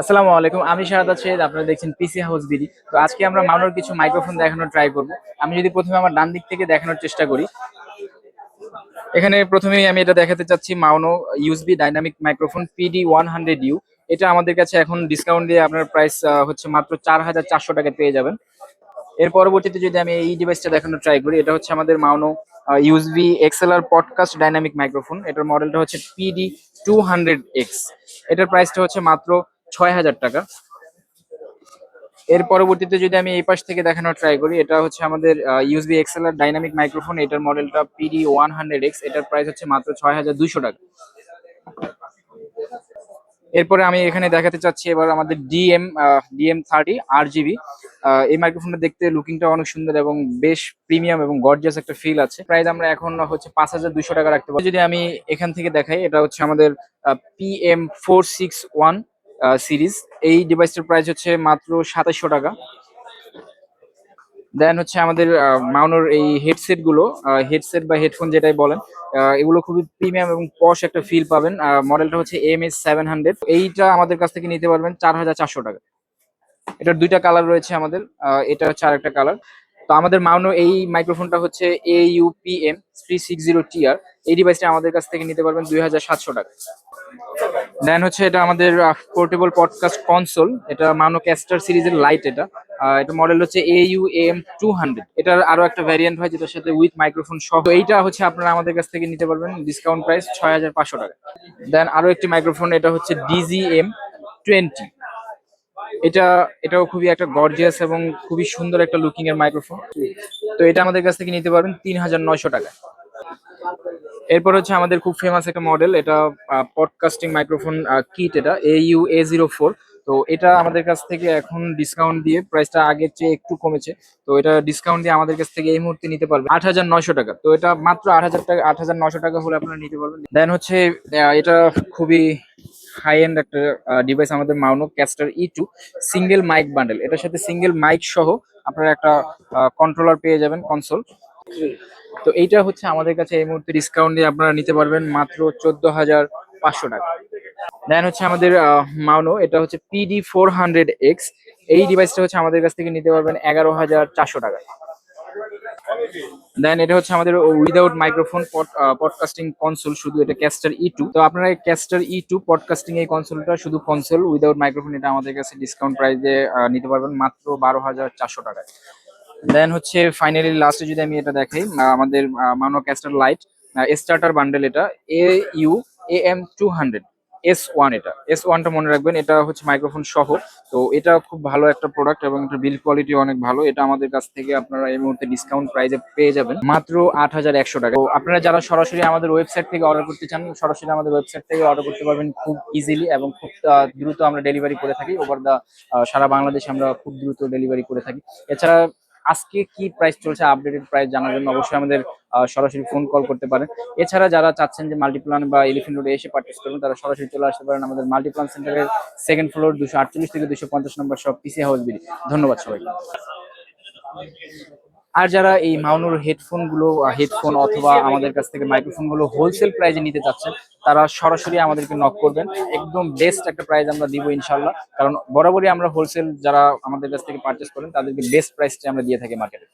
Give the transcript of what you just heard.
আসসালামু আলাইকুম, আমি শাহাদ সৈয়দ আপনারা দেখছেন পিসি হাউস বিডি তো আজকে আমরা মাউনোর কিছু মাইক্রোফোন দেখানোর ট্রাই করব। আমি যদি প্রথমে আমার ডান দিক থেকে দেখানোর চেষ্টা করি। এখানে প্রথমেই আমি এটা দেখাতে চাচ্ছি Maono USB dynamic microphone PD one hundred U এটা আমাদের কাছে এখন ডিসকাউন্ট দিয়ে আপনার প্রাইস হচ্ছে মাত্র চার হাজার চারশো টাকা পেয়ে যাবেন। এর পরবর্তীতে যদি আমি এই ডিভাইসটা দেখানোর ট্রাই করি, এটা হচ্ছে আমাদের Maono USB XLR podcast dynamic microphone এটার মডেলটা হচ্ছে পিডি টু হান্ড্রেড এক্স এটার প্রাইসটা হচ্ছে মাত্র ছয় হাজার টাকা। এর পরবর্তীতে যদি আমি এই পাশ থেকে দেখানোর ট্রাই করি, এটা হচ্ছে আমাদের ইউএসবি এক্সএলআর ডাইনামিক মাইক্রোফোন এটার মডেলটা পিডি ওয়ান হান্ড্রেড এক্স এটার প্রাইস হচ্ছে মাত্র ছয় হাজার দুইশো টাকা। এরপরে আমি এখানে দেখাতে চাচ্ছি এবার আমাদের DM DM thirty R GB এই মাইক্রোফোনটা দেখতে লুকিংটা অনেক সুন্দর এবং বেশ প্রিমিয়াম এবং গর্জিয়াস একটা ফিল আছে। প্রাইস আমরা এখন হচ্ছে পাঁচ হাজার দুইশো টাকা রাখতে পারি যদি আমি এখান থেকে দেখাই, এটা হচ্ছে আমাদের P M four six one series এই ডিভাইসটার প্রাইস হচ্ছে মাত্র সাতাশশো টাকা। দেন হচ্ছে আমাদের মাউনোর এই হেডসেটগুলো হেডসেট বা হেডফোন যেটাই বলেন এগুলো খুবই প্রিমিয়াম এবং পশ একটা ফিল পাবেন। মডেলটা হচ্ছে এম এস সেভেন হান্ড্রেড এইটা আমাদের কাছ থেকে নিতে পারবেন চার হাজার চারশো টাকা। এটার দুইটা কালার রয়েছে আমাদের। এটা হচ্ছে আর একটা কালার তো আমাদের মাউনো এই মাইক্রোফোনটা হচ্ছে A UPM three six zero TR এই ডিভাইসটা আমাদের কাছ থেকে নিতে পারবেন দুই হাজার সাতশো টাকা। দেন হচ্ছে এটা আমাদের পোর্টেবল পডকাস্ট কনসোল এটা মানো ক্যাস্টার সিরিজের লাইট এটা। এটা মডেল হচ্ছে A U M two hundred এটার আরও একটা ভ্যারিয়েন্ট হয় যেটার সাথে উইথ মাইক্রোফোন সহ। এইটা হচ্ছে আপনারা আমাদের কাছ থেকে নিতে পারবেন ডিসকাউন্ট প্রাইস ছয় হাজার পাঁচশো টাকা। দেন আরও একটি মাইক্রোফোন এটা হচ্ছে ডিজিএম টোয়েন্টি এটা, এটাও খুবই একটা গর্জিয়াস এবং খুবই সুন্দর একটা লুকিং এর মাইক্রোফোন তো এটা আমাদের কাছ থেকে নিতে পারবেন তিন হাজার নয়শো টাকা। এরপর হচ্ছে আমাদের খুব ফেমাস একটা মডেল এটা পডকাস্টিং মাইক্রোফোন কিট এটা A U A zero four তো এটা আমাদের কাছ থেকে এখন ডিসকাউন্ট দিয়ে প্রাইসটা আগের চেয়ে একটু কমেছে। তো এটা ডিসকাউন্ট দিয়ে আমাদের কাছ থেকে এই মুহূর্তে নিতে পারবে আট হাজার নয়শো টাকা। তো এটা মাত্র আট হাজার টাকা, আট হাজার নয়শো টাকা হলে আপনারা নিতে পারবেন। দেন হচ্ছে এটা খুবই হাই এন্ড একটা ডিভাইস আমাদের Maono caster E two single mic bundle এটার সাথে সিঙ্গেল মাইক সহ আপনারা একটা কন্ট্রোলার পেয়ে যাবেন কনসোল তো এইটা হচ্ছে আমাদের কাছে এই মুহূর্তে ডিসকাউন্ট দিয়ে আপনারা নিতে পারবেন মাত্র চোদ্দ হাজার পাঁচশো টাকা। দেন হচ্ছে আমাদের মাউনো, এটা হচ্ছে পিডি ফোর হান্ড্রেড এক্স এই ডিভাইসটা হচ্ছে আমাদের কাছ থেকে নিতে পারবেন এগারো হাজার চারশো টাকা। দেন এটা হচ্ছে আমাদের উইদাউট মাইক্রোফোন পডকাস্টিং কনসোল শুধু এটা ক্যাস্টার ই টু তো আপনারা ক্যাস্টার ই টু পডকাস্টিং এই কনসোলটা শুধু কনসোল উইদাউট মাইক্রোফোন এটা আমাদের কাছে ডিসকাউন্ট প্রাইসে নিতে পারবেন মাত্র বারো হাজার চারশো টাকায়। দেন হচ্ছে ফাইনালি লাস্টে যদি আমি এটা দেখাই আমাদের মানো ক্যাস্টার লাইট স্টার্টার বান্ডেল এটা A U A M two hundred S one এটা। এস ওয়ানটা মনে রাখবেন, এটা হচ্ছে মাইক্রোফোন সহ। তো এটা খুব ভালো একটা প্রোডাক্ট এবং এটা বিল কোয়ালিটি অনেক ভালো। এটা আমাদের কাছ থেকে আপনারা এই মুহূর্তে ডিসকাউন্ট প্রাইসে পেয়ে যাবেন। মাত্র আট হাজার একশো টাকা। আপনারা যারা সরাসরি আমাদের ওয়েবসাইট থেকে অর্ডার করতে চান, সরাসরি আমাদের ওয়েবসাইট থেকে অর্ডার করতে পারবেন খুব ইজিলি এবং খুব দ্রুত আমরা ডেলিভারি করে থাকি। ওভার দা সারা বাংলাদেশে আমরা খুব দ্রুত ডেলিভারি করে থাকি। এছাড়া আজকে কি প্রাইস চলছে আপডেটেড প্রাইস জানার জন্য অবশ্যই আমাদের সরাসরি ফোন কল করতে পারেন। এছাড়া যারা চাচ্ছেন যে মাল্টিপ্লান বা এলিফেন্ট রোডে এসে পার্চেস করবেন তারা সরাসরি চলে আসতে পারেন আমাদের মাল্টিপ্লান সেন্টারের সেকেন্ড ফ্লোর দুশো আটচল্লিশ থেকে দুশো পঞ্চাশ নম্বর সব পিসি হাউস বিল ধন্যবাদ সবাইকে। আর যারা এই মাউনোর হেডফোনগুলো হেডফোন অথবা আমাদের কাছ থেকে মাইক্রোফোনগুলো হোলসেল প্রাইজে নিতে চাচ্ছেন, তারা সরাসরি আমাদেরকে নক করবেন। একদম বেস্ট একটা প্রাইজ আমরা দিব ইনশাল্লাহ কারণ বরাবরই আমরা হোলসেল যারা আমাদের কাছ থেকে পারচেস করেন, তাদেরকে বেস্ট প্রাইসটা আমরা দিয়ে থাকি মার্কেটে